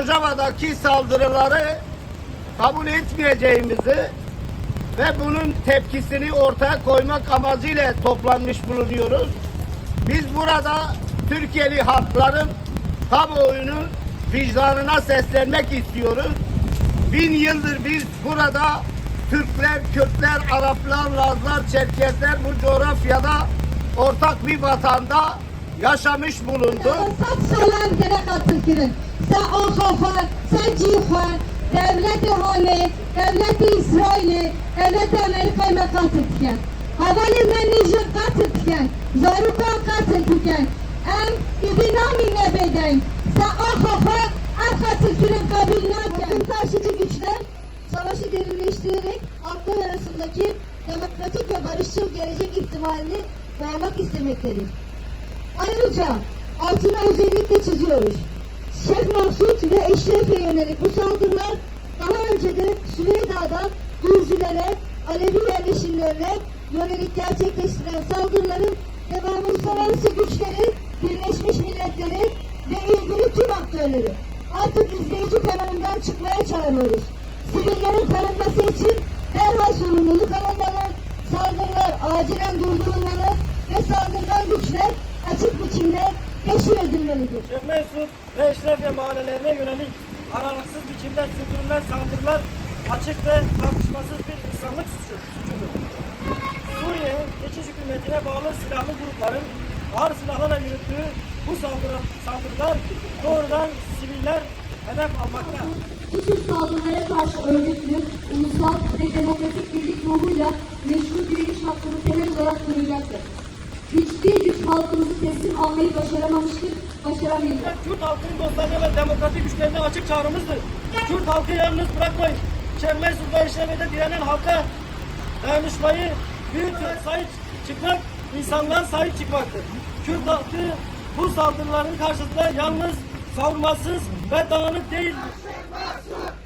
Rojava'daki saldırıları kabul etmeyeceğimizi ve bunun tepkisini ortaya koymak amacıyla toplanmış bulunuyoruz. Biz burada Türkiye'li halkların kamuoyunun vicdanına seslenmek istiyoruz. Bin yıldır biz burada Türkler, Kürtler, Araplar, Lazlar, Çerkezler bu coğrafyada ortak bir vatanda yaşamış bulunduk. صد سال گره قتل کردن سا آخافا سا جیخوا دولت حاله دولت اسرائیل دولت امریکای ما قتل کرد اول من نیجر قتل کرد زاروکا قتل کرد ام بیبی نامی نبیدن سا آخافا ام قتل کردن قبیل نکرد karşıcı güçler savaşı derinleştirerek halklar arasındaki demokratik ve barışçıl gelecek ihtimalini boyamak istemektedir. Ayrıca altına özellikle çiziyoruz. Şeyh Mahsut ve Eşref'e yönelik bu saldırılar daha önce de Süleyda'da Dürzülere, Alevi yerleşimlerine yönelik gerçekleştirilen saldırıların devamı uluslararası güçleri, Birleşmiş Milletleri ve ilgili tüm aktörleri artık izleyici kanalından çıkmaya çağırıyoruz. Sivillerin korunması için derhal sorumluluk alınmalı, saldırılar acilen durdurulmalı ve saldırgan güçler açık teşhir edilmelidir. Şeyh Mesut ve Eşrefiye mahallelerine yönelik aralıksız biçimde sürdürülen saldırılar açık ve tartışmasız bir insanlık suçu, suçudur. Suriye geçiş hükümetine bağlı silahlı grupların ağır silahlarla yürüttüğü bu saldırı, saldırılar doğrudan siviller hedef almakta. Bu tür saldırılara karşı örgütlü, ulusal ve demokratik birlik ruhuyla meşru direniş hakkını temel olarak koruyacaktır. Hiçbir güç halkımızı teslim almayı başaramamıştır, başaramayacak. Kürt halkının dostlarına ve demokratik güçlerine açık çağrımızdır. Kürt halkı yalnız bırakmayın. Mesut ve Eşrefiye'de direnen halka dayanışmayı büyütün. Sahip çıkmak, insanlığa sahip çıkmaktır. Kürt halkı bu saldırıların karşısında yalnız, savunmasız ve dağınık değildir.